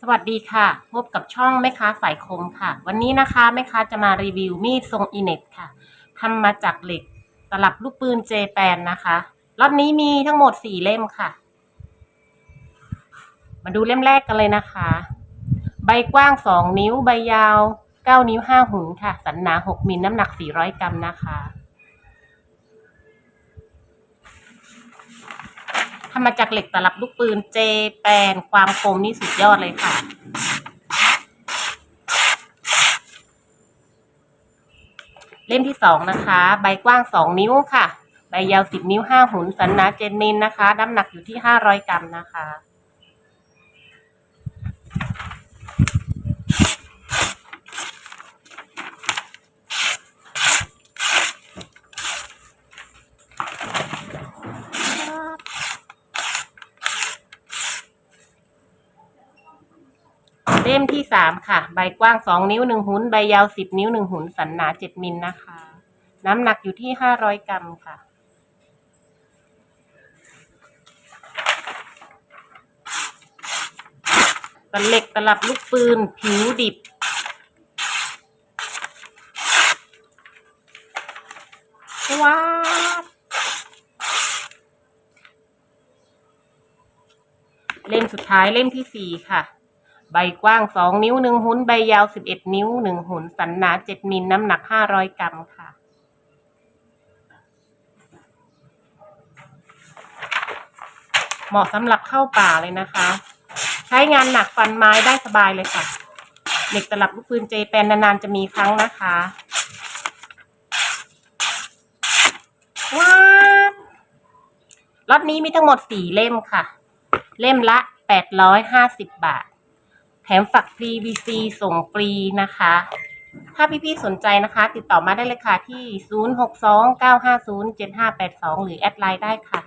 สวัสดีค่ะ พบกับช่องแม่ค้าสายคมค่ะ วันนี้นะคะแม่ค้าจะมารีวิวมีดทรงอีเน็ตค่ะทำมาจากเหล็กตลับลูกปืนเจแปนนะคะล็อตนี้มีทั้งหมดสี่เล่มค่ะ มาดูเล่มแรกกันเลยนะคะ ใบกว้างสองนิ้วใบยาวเก้านิ้วห้าหุนค่ะ สันหนาหกมิลน้ำหนักสี่ร้อยกรัมนะคะ ทำมาจากเหล็กตลับลูกปืนเจแปนความคมนี่สุดยอดเลยค่ะเล่มที่สองนะคะ ใบกว้างสองนิ้วค่ะ ใบยาวสิบนิ้วห้าหุนสันหนาเจนมินนะคะน้ำหนักอยู่ที่ห้าร้อยกรัมนะคะ เล่มที่สามค่ะ ใบกว้างสองนิ้วหนึ่งหุนใบยาวสิบนิ้วหนึ่งหุนสันหนาเจ็ดมิลนะคะ น้ำหนักอยู่ที่ห้าร้อยกรัมค่ะ ตะเหล็กตลับลูกปืน ผิวดิบ ว้าวเล่มสุดท้ายเล่มที่สี่ค่ะ ใบกว้างสองนิ้วหนึ่งหุนใบยาวสิบเอ็ดนิ้วหนึ่งหุนสันหนาเจ็ดมิลน้ำหนักห้าร้อยกรัมค่ะ เหมาะสำหรับเข้าป่าเลยนะคะ ใช้งานหนักฟันไม้ได้สบายเลยค่ะ เหล็กตลับลูกปืนเจแปนนานๆจะมีครั้งนะคะว้าวล็อตนี้มีทั้งหมดสี่เล่มค่ะ เล่มละแปดร้อยห้าสิบบาท แถมฝัก PVC ส่งฟรีนะคะ ถ้าพี่ๆสนใจนะคะ ติดต่อมาได้เลยค่ะที่ 0629507582 หรือแอดไลน์ได้ค่ะ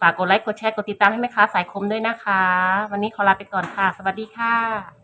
ฝากกดไลค์ กดแชร์ กดติดตามให้แม่ค้าสายคมด้วยนะคะ วันนี้ขอลาไปก่อนค่ะ สวัสดีค่ะ